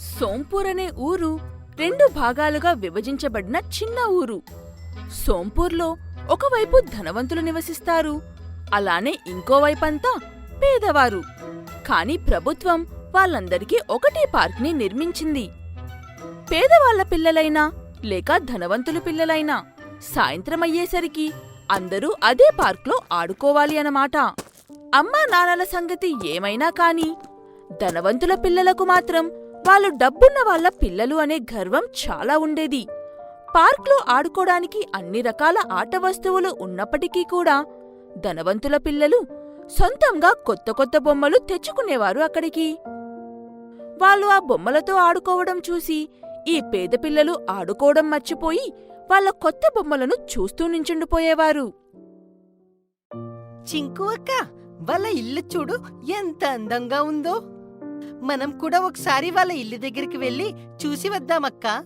సోంపూర్ అనే ఊరు రెండు భాగాలుగా విభజించబడిన చిన్న ఊరు. సోంపూర్లో ఒకవైపు ధనవంతులు నివసిస్తారు అలానే ఇంకోవైపంతా పేదవారు. కాని ప్రభుత్వం వాళ్ళందరికీ ఒకటే పార్క్ని నిర్మించింది. పేదవాళ్ళ పిల్లలైనా లేక ధనవంతుల పిల్లలైనా సాయంత్రం అయ్యేసరికి అందరూ అదే పార్క్లో ఆడుకోవాలి అన్నమాట. అమ్మా నాన్నల సంగతి ఏమైనా కాని ధనవంతుల పిల్లలకు మాత్రం వాళ్ళు డబ్బున్న వాళ్ళ పిల్లలు అనే గర్వం చాలా ఉండేది. పార్క్లో ఆడుకోడానికి అన్ని రకాల ఆట వస్తువులు ఉన్నప్పటికీ కూడా ధనవంతుల పిల్లలు సొంతంగా కొత్త కొత్త బొమ్మలు తెచ్చుకునేవారు అక్కడికి. వాళ్ళు ఆ బొమ్మలతో ఆడుకోవడం చూసి ఈ పేద పిల్లలు ఆడుకోవడం మర్చిపోయి వాళ్ళ కొత్త బొమ్మలను చూస్తూ నించుండిపోయేవారు. చింకు అక్క వాళ్ళ ఇల్లు చూడు ఎంత అందంగా ఉందో. మనం కూడా ఒకసారి వాళ్ళ ఇల్లు దగ్గరికి వెళ్ళి చూసి వద్దామక్కా.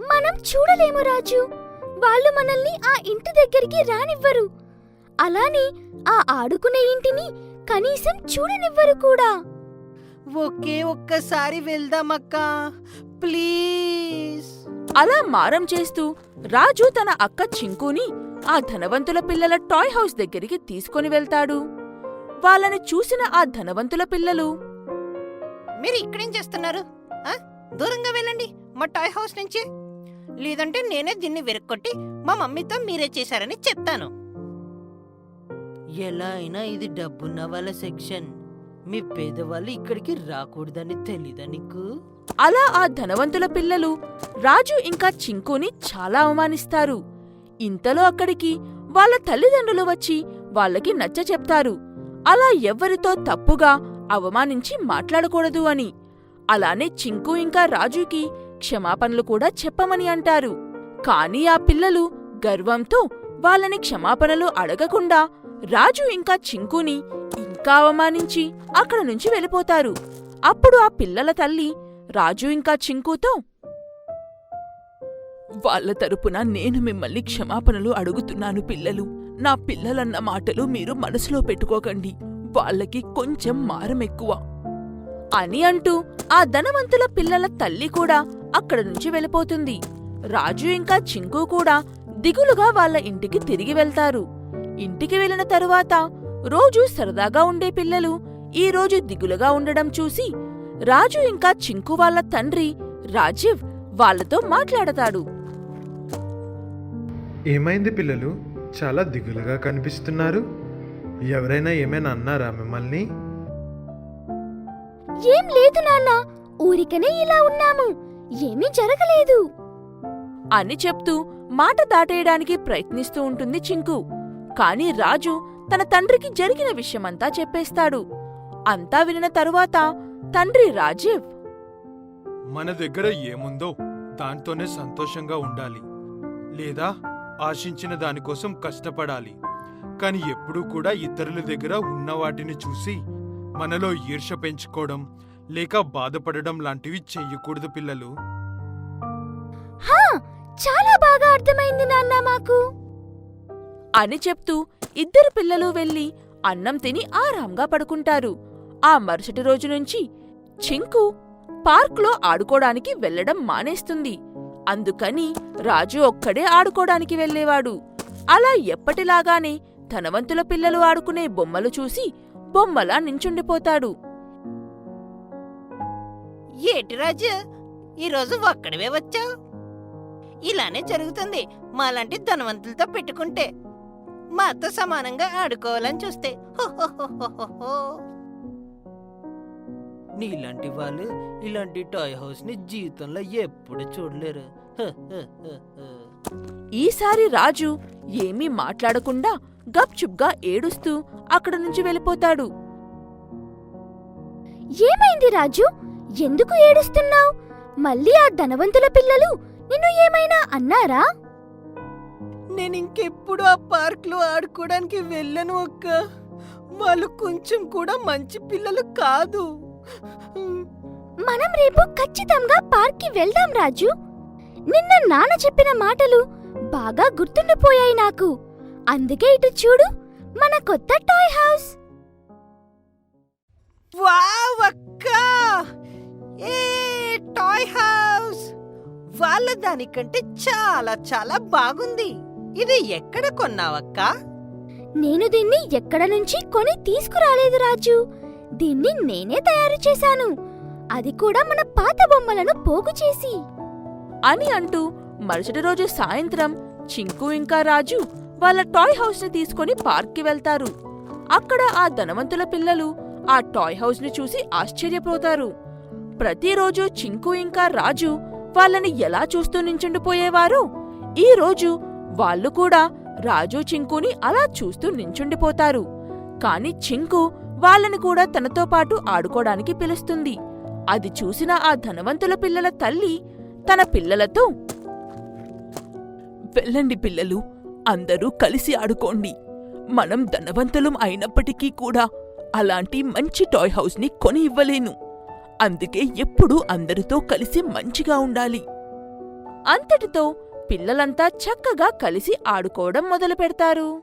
మనం చూడలేము రాజు. వాళ్ళు మనల్ని ఆ ఇంటి దగ్గరికి రానివ్వరు. అలానే ఆ ఆడుకునే ఇంటిని కనీసం చూడనివ్వరు కూడా. ఒకే ఒక్కసారి వెళ్దామక్కా. ప్లీజ్. అలా మారం చేస్తూ రాజు తన అక్క చింకుని ఆ ధనవంతుల పిల్లల టాయ్ హౌస్ దగ్గరికి తీసుకొని వెళ్తాడు. వాళ్ళని చూసిన ఆ ధనవంతుల పిల్లలు. మీరు ఇక్కడేం చేస్తున్నారు? ఆ? దూరంగా వెళ్ళండి మా టాయ్ హౌస్ నుంచి. లేదంటే నేనే దీన్ని వెరక్కొట్టి మా మమ్మీతో మీరే చేశారని చెప్తాను. ఎలా అయినా ఇది డబ్బున్న వాళ్ళ సెక్షన్. మీ పేదవాళ్ళు ఇక్కడికి రాకూడదని తెలీదా నీకు? అలా ఆ ధనవంతుల పిల్లలు రాజు ఇంకా చింకుని చాలా అవమానిస్తారు. ఇంతలో అక్కడికి వాళ్ళ తల్లిదండ్రులు వచ్చి వాళ్ళకి నచ్చ చెప్తారు అలా ఎవ్వరితో తప్పుగా అవమానించి మాట్లాడకూడదు అని. అలానే చింకు ఇంకా రాజుకి క్షమాపణలు కూడా చెప్పమని అంటారు. కాని ఆ పిల్లలు గర్వంతో వాళ్ళని క్షమాపణలు అడగకుండా రాజు ఇంకా చింకుని ఇంకా అవమానించి అక్కడ నుంచి వెళ్ళిపోతారు. అప్పుడు ఆ పిల్లల తల్లి రాజు ఇంకా చింకుతో వాళ్ళ తరపున నేను మిమ్మల్ని క్షమాపణలు అడుగుతున్నాను పిల్లలు. నా పిల్లలన్న మాటలు మీరు మనసులో పెట్టుకోకండి. వాళ్ళకి కొంచెం మారం ఎక్కువ. అని అంటూ ఆ ధనవంతుల పిల్లల తల్లి కూడా అక్కడ నుంచి వెళ్ళిపోతుంది. రాజు ఇంకా చింకు కూడా దిగులుగా వాళ్ళ ఇంటికి తిరిగి వెళ్తారు. ఇంటికి వెళ్ళిన తరువాత రోజూ సరదాగా ఉండే పిల్లలు ఈ రోజు దిగులుగా ఉండడం చూసి రాజు ఇంకా చింకు వాళ్ళ తండ్రి రాజీవ్ వాళ్ళతో మాట్లాడతాడు. ఏమైంది పిల్లలు? చాలా దిగులుగా కనిపిస్తున్నారు. ఎవరైనా ఏమైనా అన్నారా మిమ్మల్ని? ఏం లేదు నాన్న ఊరికనే ఇలా ఉన్నాము. ఏమీ జరగలేదు. అని చెప్తూ మాట దాటేయడానికి ప్రయత్నిస్తూ ఉంటుంది చింకు. కాని రాజు తన తండ్రికి జరిగిన విషయమంతా చెప్పేస్తాడు. అంతా వినిన తరువాత తండ్రి రాజీవ్ మన దగ్గర ఏముందో దాంతోనే సంతోషంగా ఉండాలి. లేదా ఆశించిన దానికోసం కష్టపడాలి. కాని ఎప్పుడూ కూడా ఇతరుల దగ్గర ఉన్న వాటిని చూసి మనలో ఈర్ష పెంచుకోవడం లేక బాధపడడం లాంటివి చెయ్యకూడదు పిల్లలు. హా! చాలా బాగా అర్థమైంది నాన్న మాకు. అని చెప్తూ ఇద్దరు పిల్లలు వెళ్ళి అన్నం తిని ఆరాంగా పడుకుంటారు. ఆ మరుసటి రోజు నుంచి చింకు పార్క్లో ఆడుకోడానికి వెళ్ళడం మానేస్తుంది. అందుకని రాజు ఒక్కడే ఆడుకోడానికి వెళ్ళేవాడు. అలా ఎప్పటిలాగానే ధనవంతుల పిల్లలు ఆడుకునే బొమ్మలు చూసి బొమ్మలా నించుండిపోతాడు. ఏటి రాజు? ఈరోజు ఒక్కడివే వచ్చావు? ఇలానే జరుగుతుంది మాలాంటి ధనవంతులతో పెట్టుకుంటే. మాతో సమానంగా ఆడుకోవాలని చూస్తే. హో. నీలాంటి వాళ్ళు ఇలాంటి టాయ్ హౌస్ని జీవితంలో ఎప్పుడు చూడలేరు. ఈసారి రాజు ఏమీ మాట్లాడకుండా గప్చుప్గా ఏడుస్తూ అక్కడ నుంచి వెళ్ళిపోతాడు. ఏమైంది రాజు? ఎందుకు ఏడుస్తున్నావ్? మళ్ళీ ఆ ధనవంతుల పిల్లలు నిన్ను ఏమైనా అన్నారా? నేను ఇంకెప్పుడు ఆ పార్క్లో ఆడుకోవడానికి వెళ్ళను అక్క. వాళ్ళు కొంచెం కూడా మంచి పిల్లలు కాదు. మనం రేపు ఖచ్చితంగా పార్క్కి వెళ్దాం రాజు. నిన్న నాన్న చెప్పిన మాటలు బాగా గుర్తుండిపోయాయి నాకు. అందుకే ఇటు చూడు మన కొత్త టాయ్ హౌస్. వావ్ అక్క! వాళ్ళ దానికంటే చాలా చాలా బాగుంది. ఇది ఎక్కడ కొన్నావక్కా? నేను దీన్ని ఎక్కడ నుంచి కొని తీసుకురాలేదు రాజు. దీన్ని నేనే తయారు చేశాను. అది కూడా మన పాత బొమ్మలను పోగు చేసి. అని అంటూ మరుసటి రోజు సాయంత్రం చింకు ఇంకా రాజు వాళ్ళ టాయ్ హౌస్ని తీసుకుని పార్క్కి వెళ్తారు. అక్కడ ఆ ధనవంతుల పిల్లలు ఆ టాయ్ హౌస్ని చూసి ఆశ్చర్యపోతారు. ప్రతిరోజు చింకు ఇంకా రాజు వాళ్ళని ఎలా చూస్తూ నించుండిపోయేవారో ఈ రోజు వాళ్ళు కూడా రాజు చింకుని అలా చూస్తూ నించుండిపోతారు. కాని చింకు వాళ్ళని కూడా తనతో పాటు ఆడుకోడానికి పిలుస్తుంది. అది చూసిన ఆ ధనవంతుల పిల్లల తల్లి తన పిల్లలతో వెళ్ళండి పిల్లలు అందరూ కలిసి ఆడుకోండి. మనం ధనవంతులం అయినప్పటికీ కూడా అలాంటి మంచి టాయ్ హౌస్ని కొని ఇవ్వలేను. అందుకే ఎప్పుడూ అందరితో కలిసి మంచిగా ఉండాలి. అంతటితో పిల్లలంతా చక్కగా కలిసి ఆడుకోవడం మొదలు పెడతారు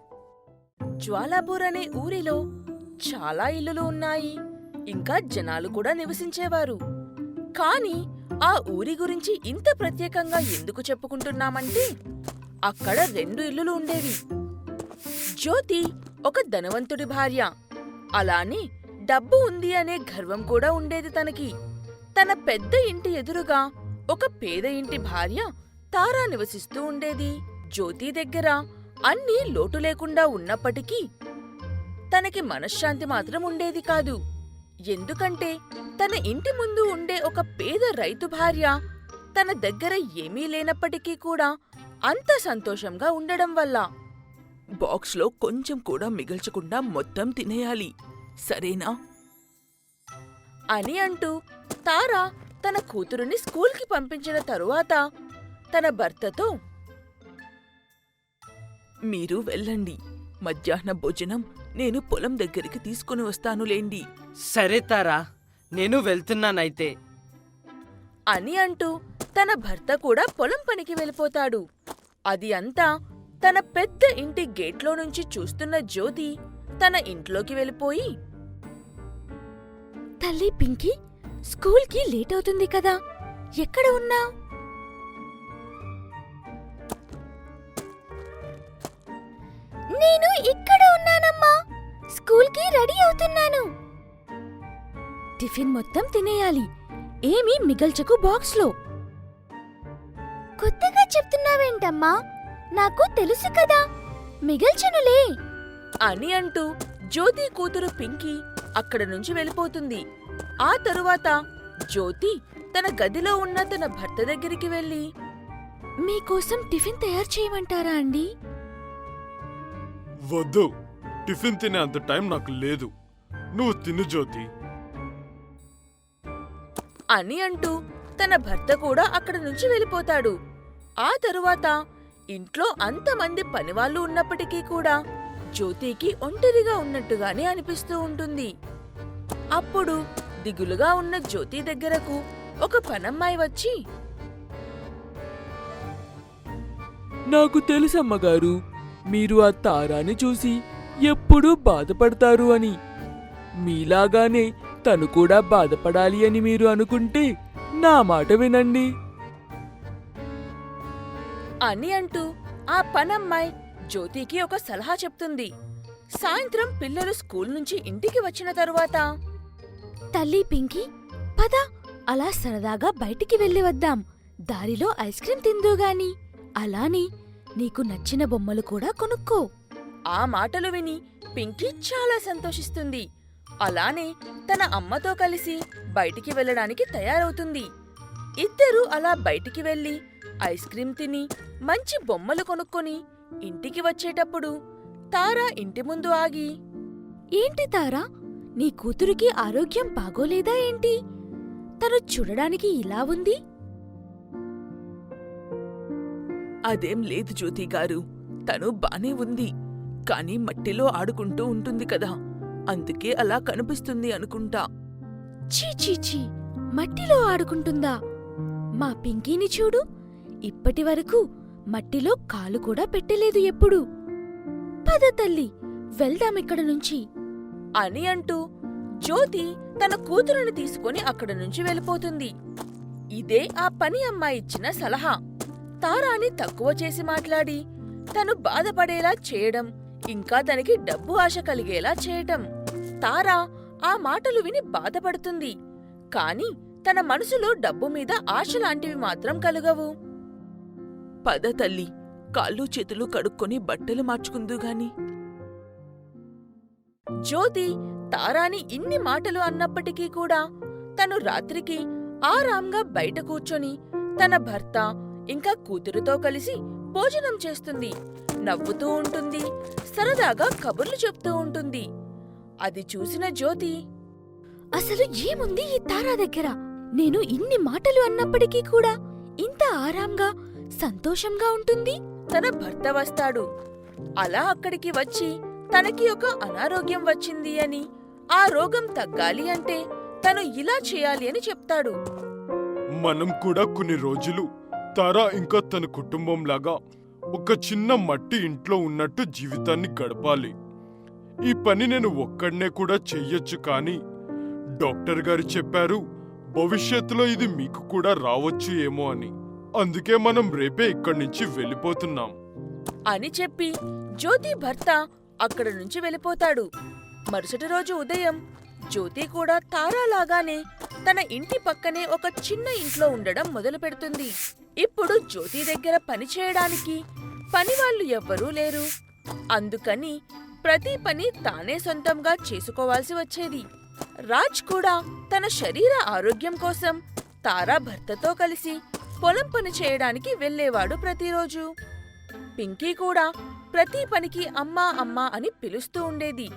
జ్వాలాపూర్ అనే ఊరిలో చాలా ఇల్లులు ఉన్నాయి. ఇంకా జనాలు కూడా నివసించేవారు. కాని ఆ ఊరి గురించి ఇంత ప్రత్యేకంగా ఎందుకు చెప్పుకుంటున్నామంటే అక్కడ రెండు ఇల్లులు ఉండేవి. జ్యోతి ఒక ధనవంతుడి భార్య. అలానే డబ్బు ఉంది అనే గర్వం కూడా ఉండేది తనకి. తన పెద్ద ఇంటి ఎదురుగా ఒక పేద ఇంటి భార్య తారా నివసిస్తూ ఉండేది. జ్యోతి దగ్గర అన్నీ లోటు లేకుండా ఉన్నప్పటికీ తనకి మనశ్శాంతి మాత్రం ఉండేది కాదు. ఎందుకంటే తన ఇంటి ముందు ఉండే ఒక పేద రైతు భార్య తన దగ్గర ఏమీ లేనప్పటికీ కూడా అంత సంతోషంగా ఉండడం వల్ల బాక్స్లో కొంచెం కూడా మిగల్చకుండా మొత్తం తినేయాలి. సరేనా? అని అంటూ తారా తన కూతురుని స్కూల్కి పంపించిన తరువాత తన భర్తతో మీరు వెళ్ళండి. మధ్యాహ్న భోజనం నేను పొలం దగ్గరికి తీసుకుని వస్తానులేండి సరే తారా నేను వెళ్తున్నానైతే. అని అంటూ తన భర్త కూడా పొలం పనికి వెళ్ళిపోతాడు. అది అంతా తన పెద్ద ఇంటి గేట్లో నుంచి చూస్తున్న జ్యోతి తన ఇంట్లోకి వెళ్ళిపోయి తల్లి పింకీ స్కూల్కి లేట్ అవుతుంది కదా ఎక్కడ ఉన్నావ్? నేను ఇక్కడ ఉన్నానమ్మా. స్కూల్కి రెడీ అవుతున్నాను. టిఫిన్ మొత్తం తినేయాలి. ఏమీ మిగల్చకు బాక్స్లో. కొత్తగా చెప్తున్నావేంటమ్మా? నాకు తెలుసు కదా. మిగల్చనులే. అని అంటూ జ్యోతి కూతురు పింకీ అక్కడ నుంచి వెళ్ళిపోతుంది. ఆ తరువాత జ్యోతి తన గదిలో ఉన్న తన భర్త దగ్గరికి వెళ్ళి మీకోసం టిఫిన్ తయారు చేయమంటారా అండి? వద్దు. టిఫిన్ తినే అంత టైం నాకు లేదు. నువ్వు తిను జ్యోతి. అని అంటూ తన భర్త కూడా అక్కడ నుంచి వెళ్ళిపోతాడు. ఆ తరువాత ఇంట్లో అంతమంది పనివాళ్ళు ఉన్నప్పటికీ కూడా జ్యోతికి ఒంటరిగా ఉన్నట్టుగానే అనిపిస్తూ ఉంటుంది. అప్పుడు దిగులుగా ఉన్న జ్యోతి దగ్గరకు ఒక పనమ్మాయి వచ్చి నాకు తెలుసమ్మగారు మీరు ఆ తారాని చూసి ఎప్పుడూ బాధపడతారు అని. మీలాగానే తను కూడా బాధపడాలి అని మీరు అనుకుంటే నా మాట వినండి. అని అంటూ ఆ పనమ్మాయి జ్యోతికి ఒక సలహా చెప్తుంది. సాయంత్రం పిల్లలు స్కూల్ నుంచి ఇంటికి వచ్చిన తరువాత తల్లి పింకీ పద అలా సరదాగా బయటికి వెళ్ళి వద్దాం. దారిలో ఐస్ క్రీం తిందుగాని అలానే నీకు నచ్చిన బొమ్మలు కూడా కొనుక్కో. ఆ మాటలు విని పింకీ చాలా సంతోషిస్తుంది. అలానే తన అమ్మతో కలిసి బయటికి వెళ్ళడానికి తయారవుతుంది. ఇద్దరూ అలా బయటికి వెళ్ళి ఐస్ క్రీం తిని మంచి బొమ్మలు కొనుక్కొని ఇంటికి వచ్చేటప్పుడు తారా ఇంటి ముందు ఆగి ఏంటి తారా? నీ కూతురికి ఆరోగ్యం బాగోలేదా ఏంటి? తను చూడడానికి ఇలా ఉంది? అదేం లేదు జ్యోతి గారు. తను బానే ఉంది. కాని మట్టిలో ఆడుకుంటూ ఉంటుంది కదా. అందుకే అలా కనిపిస్తుంది అనుకుంటా. చీ చీ చీ మట్టిలో ఆడుకుంటుందా? మా పింకీని చూడు. ఇప్పటి వరకు మట్టిలో కాలు కూడా పెట్టలేదు ఎప్పుడు. పద తల్లి వెళ్దామిక్కడ నుంచి. అని అంటూ జ్యోతి తన కూతురుని తీసుకొని అక్కడ నుంచి వెళ్ళిపోతుంది. ఇదే ఆ పని అమ్మాయి ఇచ్చిన సలహా. తారాని తక్కువ చేసి మాట్లాడి. తను బాధపడేలా చేయడం ఇంకా తనకి డబ్బు ఆశ కలిగేలా చేయటం. తారా ఆ మాటలు విని బాధపడుతుంది. కాని తన మనసులో డబ్బు మీద ఆశ లాంటివి మాత్రం కలుగవు. పద తల్లి కాళ్ళు చేతులు కడుక్కొని బట్టలు మార్చుకుందు గాని. జ్యోతి తారాని ఇన్ని మాటలు అన్నప్పటికీ కూడా తను రాత్రికి ఆరాంగా బయట కూర్చొని తన భర్త ఇంకా కూతురుతో కలిసి భోజనం చేస్తుంది. నవ్వుతూ ఉంటుంది. సరదాగా కబుర్లు చెప్తూ ఉంటుంది. అది చూసిన జ్యోతి అసలు ఏముంది ఈ తారా దగ్గర? నేను ఇన్ని మాటలు అన్నప్పటికీ కూడా ఇంత ఆరాంగా సంతోషంగా ఉంటుంది? తన భర్త వస్తాడు. అలా అక్కడికి వచ్చి తనకి ఒక అనారోగ్యం వచ్చింది అని ఆ రోగం తగ్గాలి అంటే తను ఇలా చేయాలి అని చెప్తాడు. మనం కూడా కొన్ని రోజులు తారా ఇంకా తన కుటుంబంలాగా ఒక చిన్న మట్టి ఇంట్లో ఉన్నట్టు జీవితాన్ని గడపాలి. ఈ పని నేను ఒక్కడనే కూడా చెయ్యొచ్చు కానీ డాక్టర్ గారు చెప్పారు భవిష్యత్తులో ఇది మీకు కూడా రావచ్చు ఏమో అని. అందుకే మనం రేపే ఇక్కడి నుంచి వెళ్ళిపోతున్నాం. అని చెప్పి జ్యోతి భర్త అక్కడ నుంచి వెళ్ళిపోతాడు. మరుసటి రోజు ఉదయం జ్యోతి కూడా తారాలాగానే తన ఇంటి పక్కనే ఒక చిన్న ఇంట్లో ఉండడం మొదలు పెడుతుంది ఇప్పుడు జ్యోతి దగ్గర పని చేయడానికి. పనివాళ్ళు ఎవ్వరూ లేరు. అందుకని ప్రతి పని తానే సొంతంగా చేసుకోవాల్సి వచ్చేది. రాజ్ కూడా తన శరీర ఆరోగ్యం కోసం తారా భర్తతో కలిసి పొలం పని చేయడానికి వెళ్ళేవాడు ప్రతిరోజు. పింకీ కూడా ప్రతి పనికి అమ్మా అమ్మా అని పిలుస్తూ ఉండేది.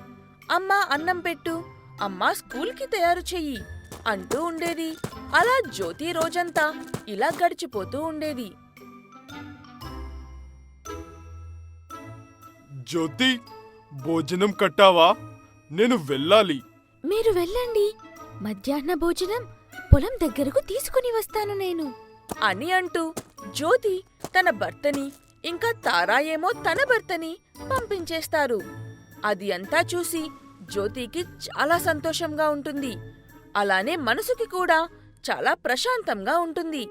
అమ్మా అన్నం పెట్టు అమ్మా స్కూల్కి తయారు చెయ్యి అంటూ ఉండేది. అలా జ్యోతి రోజంతా ఇలా గడిచిపోతూ ఉండేది. జ్యోతి భోజనం కట్టావా? నేను వెళ్ళాలి. మీరు వెళ్ళండి. మధ్యాహ్న భోజనం పొలం దగ్గరకు తీసుకుని వస్తాను నేను. అని అంటూ జ్యోతి తన భర్తని ఇంకా తారా ఏమో తన భర్తని పంపించేస్తారు. అది అంతా చూసి జ్యోతికి చాలా సంతోషంగా ఉంటుంది. అలానే మనసుకి కూడా చాలా ప్రశాంతంగా ఉంటుంది.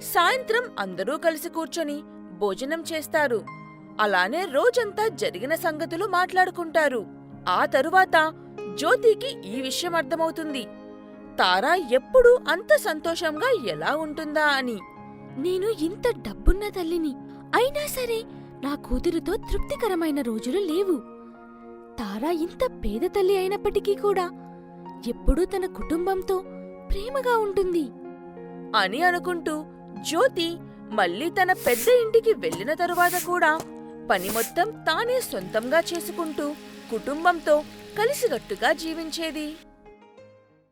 సాయంత్రం అందరూ కలిసి కూర్చొని భోజనం చేస్తారు. అలానే రోజంతా జరిగిన సంగతులు మాట్లాడుకుంటారు. ఆ తరువాత జ్యోతికి ఈ విషయం అర్థమవుతుంది. తారా ఎప్పుడూ అంత సంతోషంగా ఎలా ఉంటుందా అని. నేను ఇంత డబ్బున్న తల్లిని అయినా సరే నా కూతురుతో తృప్తికరమైన రోజులు లేవు. తారా ఇంత పేద తల్లి అయినప్పటికీ కూడా ఎప్పుడూ తన కుటుంబంతో ప్రేమగా ఉంటుంది అని అనుకుంటూ జ్యోతి మళ్ళీ తన పెద్ద ఇంటికి వెళ్ళిన తరువాత కూడా పని మొత్తం తానే సొంతంగా చేసుకుంటూ కుటుంబంతో కలిసికట్టుగా జీవించేది.